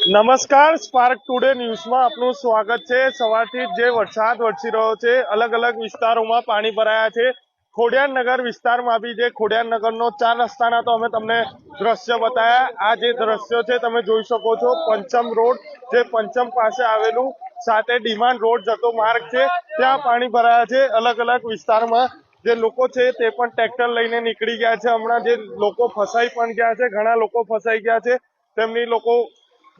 નમસ્કાર spark today ન્યૂઝમાં આપનું સ્વાગત છે. સવારથી જે વરસાદ વરસી રહ્યો છે અલગ અલગ વિસ્તારોમાં પાણી ભરાયા છે. ખોડિયારનગર વિસ્તારમાં બી જે ખોડિયારનગરનો ચાર રસ્તાના તો અમે તમને દ્રશ્ય બતાયા. આ જે દ્રશ્યો છે, તમે જોઈ શકો છો. પંચમ રોડ, જે પંચમ પાસે આવેલું સાથે ડિમાન્ડ રોડ જતો માર્ગ છે. ત્યાં પાણી ભરાયા છે. અલગ અલગ વિસ્તારમાં જે લોકો છે, તે પણ ટ્રેક્ટર લઈને નીકળી ગયા છે. હમણાં જે લોકો ફસાઈ પણ ગયા છે, ઘણા લોકો ફસાઈ ગયા છે. તેમની લોકો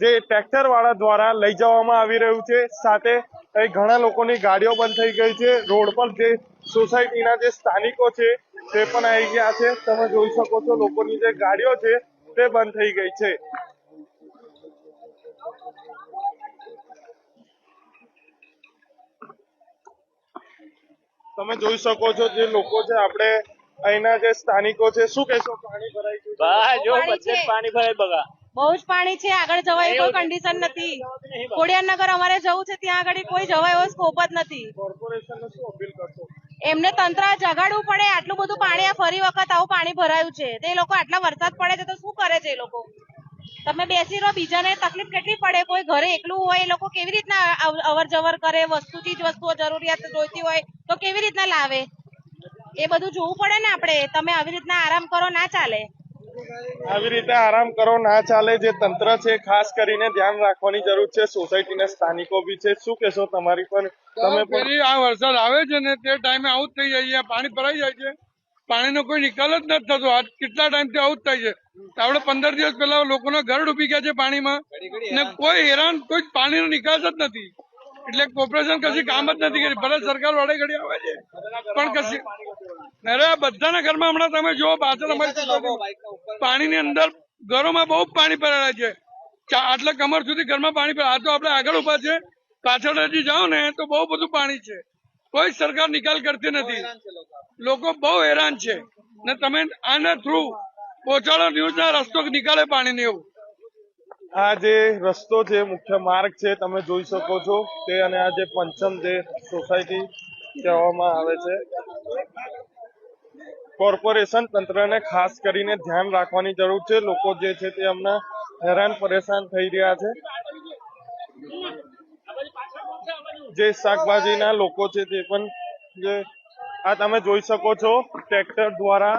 જે ટ્રેક્ટર વાળા દ્વારા લઈ જવામાં આવી રહ્યું છે. સાથે અહીં ઘણા લોકોની ગાડીઓ બંધ થઈ ગઈ છે. રોડ પર જે સોસાયટીના જે સ્થાનિકો છે તે પણ આવી ગયા છે. તમે જોઈ શકો છો લોકોની જે ગાડીઓ છે તે બંધ થઈ ગઈ છે. તમે જોઈ શકો છો જે લોકો છે આપણે અહીંના જે સ્થાનિકો છે શું કહેશો? પાણી ભરાઈ ગયું જો પાણી છે. પાણી ભરાય બગા. બહુ જ પાણી છે આગળ જવાય કોઈ કન્ડિશન નથી. ખોડિયારનગર અમારે જવું છે ત્યાં આગળ કોઈ જવાય એવો સ્કોપ જ નથી. એમને તંત્ર જગાડવું પડે આટલું બધું પાણી આ ફરી વખત આવું પાણી ભરાયું છે. તે લોકો આટલા વરસાદ પડે છે તો શું કરે છે એ લોકો? તમે બેસી રહો બીજાને તકલીફ કેટલી પડે? કોઈ ઘરે એકલું હોય એ લોકો કેવી રીતના અવ- અવર જવર કરે? વસ્તુ ચીજ વસ્તુઓ જરૂરિયાત જોઈતી હોય તો કેવી રીતના લાવે? એ બધું જોવું પડે ને આપણે. તમે આવી રીતના આરામ કરો ના ચાલે. આવી રીતે આરામ કરો, ના ચાલે જે તંત્ર છે, ખાસ કરીને ધ્યાન રાખવાની જરૂર છે. સોસાયટીના સ્થાનિકો બી છે. શું કહેશો તમારી પર તમે પણ આ વરસાદ આવે છે ને તે ટાઈમે આવું થઈ જાય છે. પાણી ભરાઈ જાય છે. પાણીનો કોઈ નિકાલ જ નથી થતો. આજ કેટલા ટાઈમથી આવું થાય છે. આપણે પંદર દિવસ પહેલા લોકોના ઘર ડૂબી ગયા છે પાણીમાં. ને કોઈ હેરાન, કોઈ પાણીનો નિકાલ જ નથી. એટલે કોર્પોરેશન કશી કામ જ નથી કરી. ભલે સરકાર વડે ઘડી આવે છે. પણ કશી અરે બધાના ઘરમાં હમણાં તમે જો પાછળ અમારી પાણીની અંદર ઘરોમાં બહુ પાણી ભરાયેલા છે. ચા- આટલા કમર સુધી ઘરમાં પાણી આ તો આપણે આગળ ઊભા છે. પાછળ હજી જાઓ ને તો બહુ બધું પાણી છે. કોઈ સરકાર નિકાલ કરતી નથી. લોકો. બહુ હેરાન છે. ને તમે આના થ્રુ પહોંચાડો ન્યૂઝ ના રસ્તો નીકળે પાણી એવું. આ જે રસ્તો છે મુખ્ય માર્ગ છે તમે જોઈ શકો છો. તે અને આ જે પંચમ જે સોસાયટી કહેવામાં આવે છે. કોર્પોરેશન તંત્રને ખાસ કરીને ધ્યાન રાખવાની જરૂર છે. લોકો જે છે તે હમણાં હેરાન પરેશાન થઈ રહ્યા છે. જે શાકભાજીના લોકો છે તે પણ જે આ તમે જોઈ શકો છો, ટ્રેક્ટર દ્વારા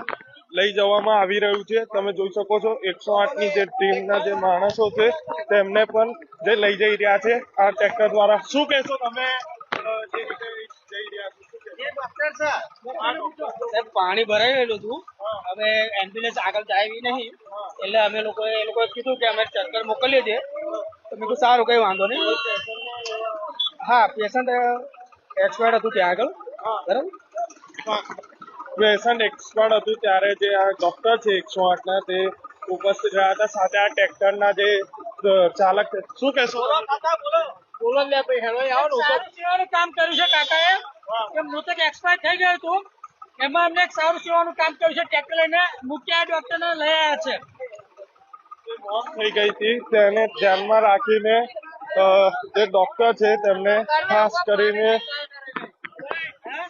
લઈ જવામાં આવી રહ્યું છે. તમે જોઈ શકો છો, એકસો આઠની જે ટીમના જે માણસો છે તેમને પણ જે લઈ જઈ રહ્યા છે આ ટ્રેક્ટર દ્વારા. શું કહેશો તમે જે રીતે પાણી ભરાઈ ગયેલું હતું. હવે એમ્બ્યુલન્સ આગળ જાય એવી નહીં. એટલે અમે લોકો એ લોકોએ કીધું કે અમે ચક્કર મોકલીએ છીએ. તો મેં કીધું સારું કઈ વાંધો નહીં. હા પેશન્ટ એક્સપાયર્ડ હતું ત્યાં આગળ. બરાબર? પેશન્ટ એક્સપર્ટ હતું ત્યારે જે આ ડોક્ટર છે એકસો આઠ ના તે ઉપસ્થિત રહ્યા હતા. સાથે આ ટ્રેક્ટરના જે ચાલક છે. શું કહેશો? બોલો લે ભાઈ હેલો આવો ને કામ કર્યું છે કાકાએ. કે મૃતક એક્સપાયર થઈ ગયો હતું એમાં અમને એક સારું સેવાનું કામ કર્યું છે ટ્રેક્ટર લઈને મૂક્યા ડોક્ટરને લઈ આવ્યા છે. મોત થઈ ગઈ હતી તેને ધ્યાનમાં રાખીને જે ડોક્ટર છે તેમને ખાસ કરીને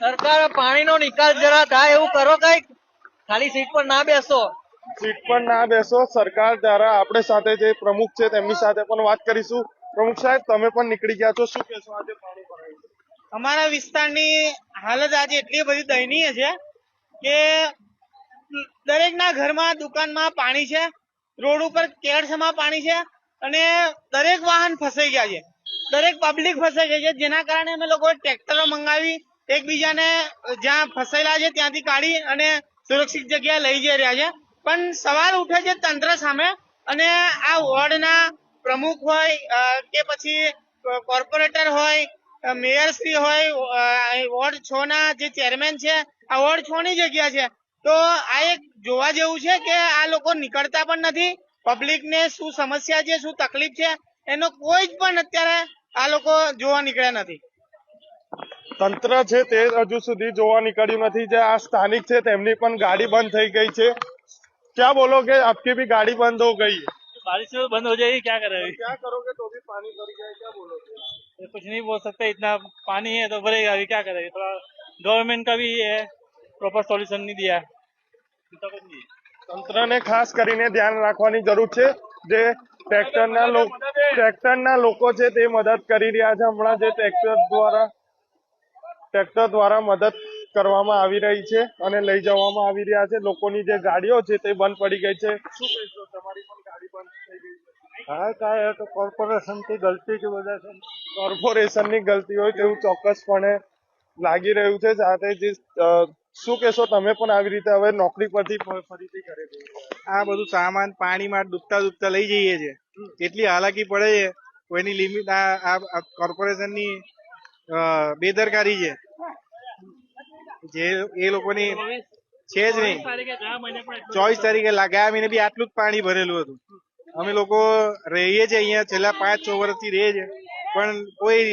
સરકાર પાણીનો નિકાલ જરા થાય એવું કરો કંઈક. ખાલી સીટ પર ના બેસો. સીટ પર ના બેસો. સરકાર દ્વારા આપણે સાથે જે પ્રમુખ છે તેમની સાથે પણ વાત કરીશું. પ્રમુખ સાહેબ તમે પણ નીકળી ગયા છો. શું કહેશો આજે પાણી ભરાયું છે? અમારા વિસ્તારની હાલત આજે એટલી બધી દયનીય છે કે દરેકના ઘરમાં, દુકાનમાં પાણી છે, રોડ ઉપર કેળસમાં પાણી છે અને દરેક વાહન ફસાઈ ગયા છે. દરેક પબ્લિક ફસાઈ ગઈ છે. જેના કારણે અમે લોકોએ ટ્રેક્ટરો મંગાવી, એકબીજાને જ્યાં ફસાયેલા છે ત્યાંથી કાઢી અને સુરક્ષિત જગ્યાએ લઈ જઈ રહ્યા છે. પણ સવાલ ઉઠે છે તંત્ર સામે અને આ વોર્ડના પ્રમુખ હોય કે પછી કોર્પોરેટર હોય મેયર શ્રી હોય વોર્ડ છ ના જે ચેરમેન છે આ વોર્ડ છ ની જગ્યા છે. તો આ એક જોવા જેવું છે કે આ લોકો નીકળતા પણ નથી પબ્લિકને શું સમસ્યા છે શું તકલીફ છે એનો કોઈ જ પણ અત્યારે આ લોકો જોવા નીકળ્યા નથી. તંત્ર છે તે હજુ સુધી જોવા નીકળ્યું નથી જે આ સ્થાનિક છે તેમની પણ ગાડી બંધ થઈ ગઈ છે. ક્યાં બોલો કે આપકી ભી ગાડી બંધ હો ગઈ? બારિશ બંધ હો જાય ક્યાં કરે ક્યાં કરોગે તો ભી પાણી ભર જાય ક્યાં બોલો कुछ नहीं बोल सकते इतना पानी है तो भरेगा अभी क्या करेंगे थोड़ा गवर्नमेंट का भी ये है प्रॉपर सॉल्यूशन नहीं दिया है दूसरा कुछ नहीं है। તંત્રને ખાસ કરીને ધ્યાન રાખવાની જરૂર છે જે ટ્રેક્ટરના લોકો ટ્રેક્ટરના લોકો છે તે મદદ કરી રહ્યા છે હમણાં જે ટ્રેક્ટર દ્વારા ટ્રેક્ટર દ્વારા મદદ કરવામાં આવી રહી છે અને લઈ જવામાં આવી રહ્યા છે. લોકોની જે ગાડીઓ છે તે બંધ પડી ગઈ છે. શું કહેશો? તમારી પણ ગાડી બંધ થઈ ગઈ છે. હા કાંઈ તો કોર્પોરેશનથી ગલતી છે બધા છે? કોર્પોરેશનની ગલતી હોય તેવું ચોક્કસપણે લાગી રહ્યું છે. સાથે જે શું કહેશો? તમે પણ આવી રીતે હવે નોકરી પરથી ફરીથી ઘરે આ બધું સામાન પાણીમાં ડૂબતા ડૂબતા લઈ જઈએ છે એટલી હાલાકી પડે છે. કોઈની લિમિટ આ આ કોર્પોરેશનની બેદરકારી છે. જે એ લોકોની છે જ નહીં. ચોવીસ તારીખે ગયા મહિને બી આટલું જ પાણી ભરેલું હતું. અમે લોકો રહીએ છીએ અહીંયા છેલ્લા પાંચ છ વર્ષથી રહીએ છીએ. પણ કોઈ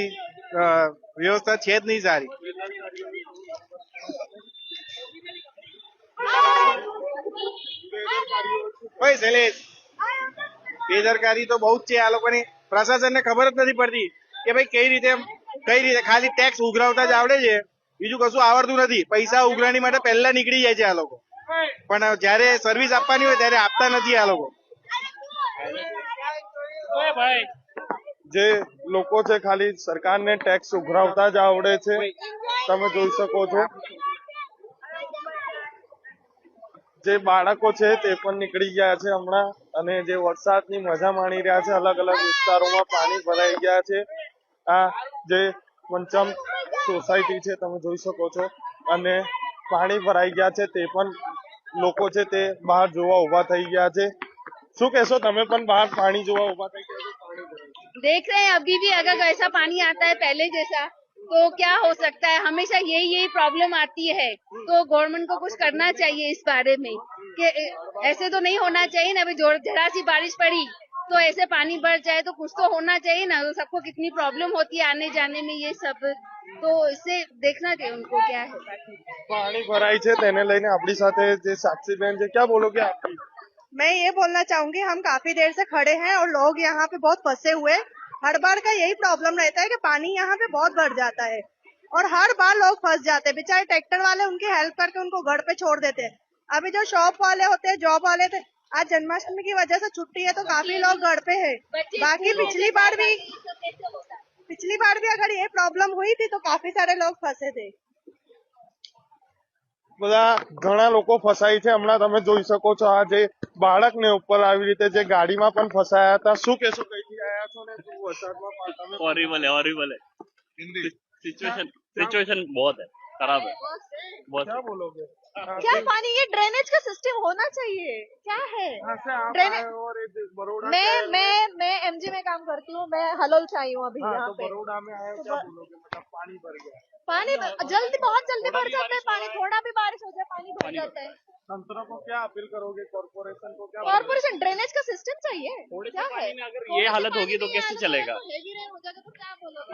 વ્યવસ્થા છે જ નહીં સારી. કોઈ શૈલેષ બેદરકારી તો બહુ જ છે આ લોકોની. પ્રશાસનને ખબર જ નથી પડતી કે ભાઈ કઈ રીતે કઈ રીતે ખાલી ટેક્સ ઉઘરાવતા જ આવડે છે. બીજું કશું આવડતું નથી. પૈસા ઉઘરાણી માટે પહેલા નીકળી જાય છે આ લોકો. પણ જયારે સર્વિસ આપવાની હોય ત્યારે આપતા નથી આ લોકો. જે લોકો છે ખાલી સરકારને ટેક્સ ઉઘરાવતા જ આવડે છે. તમે જોઈ શકો છો. જે બાળકો છે તે પણ નીકળી ગયા છે હમણાં અને જે વરસાદની મજા માણી રહ્યા છે અલગ અલગ વિસ્તારોમાં પાણી ભરાઈ ગયા છે. આ જે પંચમ સોસાયટી છે તમે જોઈ શકો છો અને પાણી ભરાઈ ગયા છે તે પણ લોકો છે તે બહાર જોવા ઉભા થઈ ગયા છે શું કહેશો તમે પણ બહાર પાણી જોવા ઉભા થઈ ગયા છો પાણી ભરાઈ ગયું. देख रहे हैं अभी भी अगर वैसा पानी आता है पहले जैसा तो क्या हो सकता है हमेशा यही यही प्रॉब्लम आती है तो गवर्नमेंट को कुछ करना चाहिए इस बारे में कि ऐसे तो नहीं होना चाहिए ना अभी जो- जरा सी बारिश पड़ी तो ऐसे पानी भर जाए तो कुछ तो होना चाहिए ना तो सबको कितनी प्रॉब्लम होती है आने जाने में ये सब तो इससे देखना चाहिए उनको क्या है बाकी પાણી ભરાય છે તેને લઈને આપણી સાથે જે સાક્ષીબેન છે ક્યાં બોલોગે આપકી मैं ये बोलना चाहूंगी हम काफी देर से खड़े हैं और लोग यहाँ पे बहुत फंसे हुए हैं। हर बार का यही प्रॉब्लम रहता है कि पानी यहाँ पे बहुत भर जाता है और हर बार लोग फंस जाते हैं बेचारे ट्रैक्टर वाले उनकी हेल्प करके उनको घर पे छोड़ देते हैं अभी जो शॉप वाले होते हैं जॉब वाले थे आज जन्माष्टमी की वजह से छुट्टी है तो काफी लोग घर पे है बाकी पिछली बार भी पिछली बार भी अगर ये प्रॉब्लम हुई थी तो काफी सारे लोग फंसे थे બધા ઘણા લોકો ફસાય છે હમણાં તમે જોઈ શકો છો આ જે બાળકને ઉપર આવી રીતે જે ગાડીમાં પણ ફસાયા હતા શું કહેશો કઈથી આયા છો ને શું વરસાદમાં પા- તમે हॉरिबल है हॉरिबल है सिचुएशन सिचुएशन बहुत है खराब है बहुत क्या बोलोगे क्या पानी ये ड्रेनेज का सिस्टम होना चाहिए। क्या है? ड्रेनेज- हो बड़ौदा मैं मैं मैं एमजी में काम करती हूँ मैं हलोल से आई हूँ अभी हाँ यहाँ तो पे। बड़ौदा में आए क्या बोलोगे? मतलब पानी भर गया। पानी जल्दी बहुत जल्दी भर जाता है पानी थोड़ा भी बारिश हो जाए पानी भर जाता है। तंत्र को क्या अपील करोगे? कॉर्पोरेशन को क्या कॉर्पोरेशन ड्रेनेज का सिस्टम चाहिए। क्या है? अगर ये हालत होगी तो कैसे चलेगा?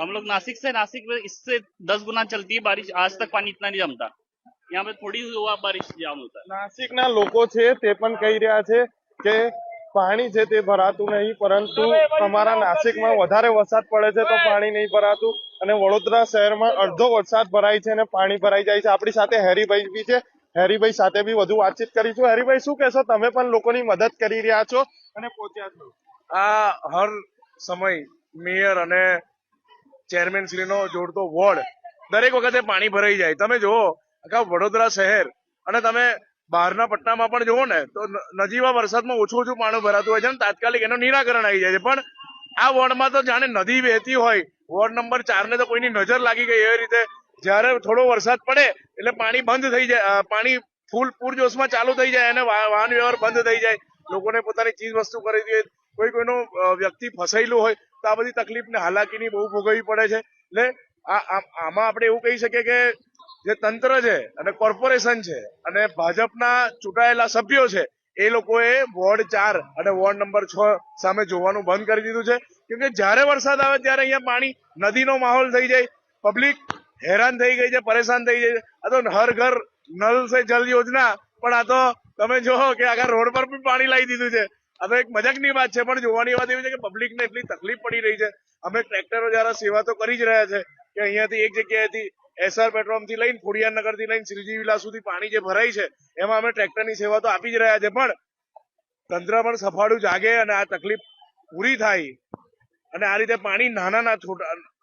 हम लोग नासिक से नासिक में इससे दस गुना चलती है बारिश आज तक पानी इतना नहीं जमता। यहाँ पे थोड़ी हुआ बारिश जाम होता है નાસિકના લોકો છે તે પણ કહી રહ્યા છે કે પાણી છે તે ભરાતું નહીં પરંતુ અમારા નાસિકમાં વધારે વરસાદ પડે છે તો પાણી નહીં ભરાતું અને વડોદરા શહેરમાં અડધો વરસાદ ભરાય છે અને પાણી ભરાઈ જાય છે આપણી સાથે હેરીભાઈ બી છે હેરીભાઈ સાથે બી વધુ વાતચીત કરીશું હેરીભાઈ શું કહેશો તમે પણ લોકોની મદદ કરી રહ્યા છો અને પહોંચ્યા છો આ હર સમય મેયર અને ચેરમેન શ્રીનો જોડતો વોર્ડ દરેક વખતે પાણી ભરાઈ જાય તમે જુઓ આખા વડોદરા શહેર અને તમે બહારના પટ્ટામાં પણ જુઓ ને, તો નજીવા વરસાદમાં ઓછું ઓછું પાણી ભરાતું હોય છે અને તાત્કાલિક એનું નિરાકરણ આવી જાય છે. પણ આ વોર્ડમાં તો જાણે નદી વહેતી હોય, વોર્ડ નંબર ચાર ને તો કોઈની નજર લાગી ગઈ એ રીતે. જ્યારે થોડો વરસાદ પડે, એટલે પાણી બંધ થઈ જાય પાણી ફૂલ, પૂરજોશમાં ચાલુ થઈ જાય અને વાહન વ્યવહાર બંધ થઈ જાય. લોકોને પોતાની ચીજ વસ્તુ કરી હોય, કોઈ કોઈનો વ્યક્તિ ફસાયેલું હોય, તો આ બધી તકલીફ ને હાલાકીની બહુ ભોગવવી પડે છે. એટલે આમાં આપણે એવું કહી શકીએ કે જે તંત્ર છે અને કોર્પોરેશન છે અને ભાજપના ચૂંટાયેલા સભ્યો છે, એ લોકોએ વોર્ડ ચાર અને વોર્ડ નંબર છ સામે જોવાનું બંધ કરી દીધું છે. કેમ કે જ્યારે વરસાદ આવે ત્યારે અહીંયા પાણી, નદીનો માહોલ થઈ જાય, પબ્લિક હેરાન થઈ ગઈ છે, પરેશાન થઈ જાય છે. આ તો હર ઘર નલ સે જલ યોજના, પણ આ તો તમે જોવો કે આગળ રોડ પર પણ પાણી લાવી દીધું છે. આ તો એક મજાકની વાત છે, પણ જોવાની વાત એવી છે કે પબ્લિકને એટલી તકલીફ પડી રહી છે. અમે ટ્રેક્ટરો જરા સેવા તો કરી જ રહ્યા છે કે અહીંયાથી એક જગ્યાએથી એસઆર પેટ્રોલથી લઈને ખોડિયારનગરથી લઈને શ્રીજી વિલા સુધી પાણી જે ભરાય છે, એમાં અમે ટ્રેક્ટરની સેવા તો આપી જ રહ્યા છે, પણ તંત્ર પણ સફાળું જાગે અને આ તકલીફ પૂરી થાય અને આ રીતે પાણી નાના ના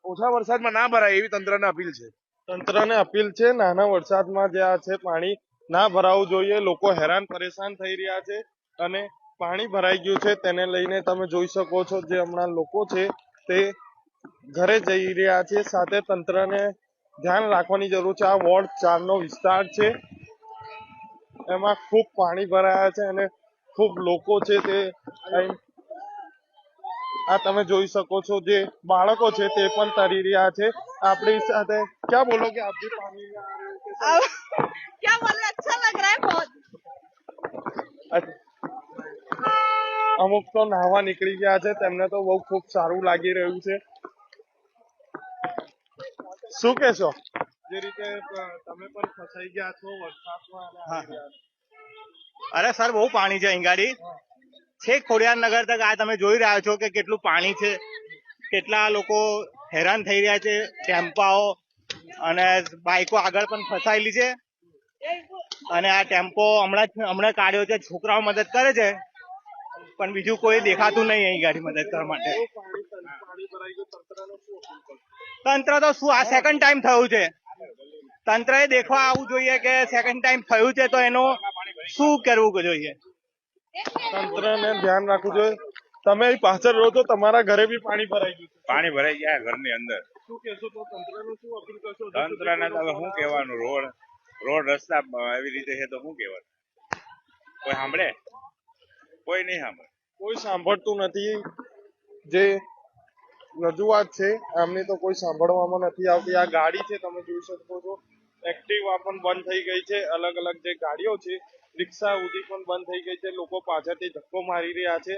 ઓછા વરસાદમાં ના ભરાય એવી તંત્રને અપીલ છે. તંત્રને અપીલ છે, નાના વરસાદમાં જે આ છે પાણી ના ભરાવું જોઈએ, લોકો હેરાન પરેશાન થઈ રહ્યા છે અને પાણી ભરાઈ ગયું છે, તેને લઈને તમે જોઈ શકો છો જે હમણાં લોકો છે તે ઘરે જઈ રહ્યા છે, સાથે તંત્રને ધ્યાન રાખવાની જરૂર છે. આ વોર્ડ ચારનો વિસ્તાર છે. એમાં ખૂબ પાણી ભરાયા છે અને ખૂબ લોકો છે તે આ તમે જોઈ શકો છો જે બાળકો છે તે પણ તરી રહ્યા છે. આપણી સાથે ક્યાં બોલો કે આપજી પાણી અમુક તો નાહવા નીકળી ગયા છે. તેમને તો બહુ ખૂબ સારું લાગી રહ્યું છે. શું કહેશો? જે રીતે તમે પણ ફસાઈ ગયા છો વરસાદમાં. અરે સર બહુ પાણી છે અહીં ગાડી છેક ખોડિયાર નગર તક આ તમે જોઈ રહ્યા છો કે કેટલું પાણી છે કેટલા લોકો હેરાન થઈ રહ્યા છે ટેમ્પાઓ અને બાઈકો આગળ પણ ફસાયેલી છે. અને આ ટેમ્પો હમણાં હમણાં કાઢ્યો છે છોકરાઓ મદદ કરે છે પણ બીજું કોઈ દેખાતું નહીં અહીં ગાડી મદદ કરવા માટે. તંત્ર તો શું આ સેકન્ડ ટાઈમ થયું છે. તંત્રએ દેખવા આવવું જોઈએ કે સેકન્ડ ટાઈમ થયું છે તો એનું શું કરવું જોઈએ? તંત્રને ધ્યાન રાખવું જોઈએ. તમે પાછળ રહો છો તમારા ઘરે બી પાણી ભરાઈ ગયું પાણી ભરાઈ ગયા ઘરની અંદર. શું કહેશો તો તંત્રને શું અપીલ કરશો? તંત્રને તો હવે શું કહેવાનું? રોડ રોડ રસ્તા એવી રીતે છે તો શું કહેવાનું? કોઈ સાંભળે? કોઈ નહીં સાંભળે. કોઈ સાંભળતું નથી. જે રજૂઆત છે આમની તો કોઈ સાંભળવામાં નથી આવતી. આ ગાડી છે તમે જોઈ શકો છો. એક્ટિવા પણ બંધ થઈ ગઈ છે. અલગ અલગ જે ગાડીઓ છે રિક્ષા ઉધી પણ બંધ થઈ ગઈ છે. લોકો પાછળથી ધક્કો મારી રહ્યા છે.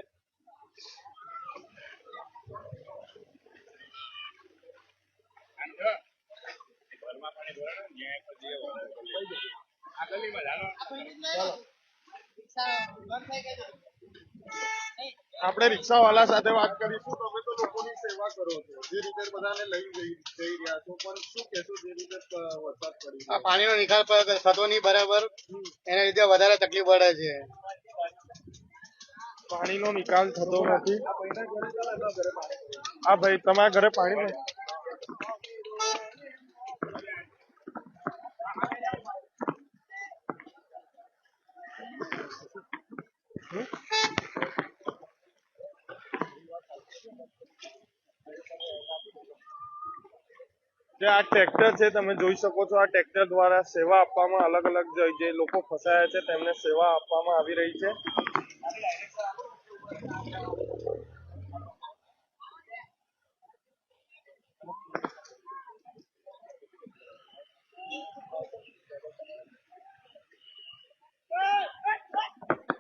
આપણે રિક્ષાવાળા સાથે વાત કરીશું તમે તો લોકોની સેવા કરો છો. જે રીતે બધાને લઈ જઈ જઈ રહ્યા છો પણ શું કહેશો જે રીતે વરસાદ પડી આ પાણીનો નિકાલ થતો નહીં બરાબર એના લીધે વધારે તકલીફ પડે છે. પાણીનો નિકાલ થતો નથી. હા ભાઈ તમારા ઘરે પાણી નથી? જે આ ટ્રેક્ટર છે, તમે જોઈ શકો છો, આ ટ્રેક્ટર દ્વારા સેવા આપવામાં અલગ અલગ જે લોકો ફસાયા છે, તેમને સેવા આપવામાં આવી રહી છે.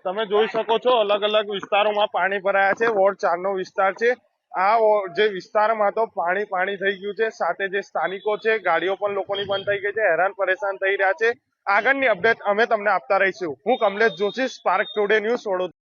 તમે જોઈ શકો છો, અલગ અલગ વિસ્તારોમાં પાણી ભરાયા છે, વોર્ડ ચાર નો વિસ્તાર છે. આ જે વિસ્તારમાં તો પાણી પાણી થઈ ગયું છે, સાથે જે સ્થાનિકો છે, ગાડીઓ પણ લોકોની બંધ થઈ ગઈ છે, હેરાન પરેશાન થઈ રહ્યા છે. આગળની અપડેટ અમે તમને આપતા રહીશું. હું Kamlesh Joshi Spark Today News Vadodara.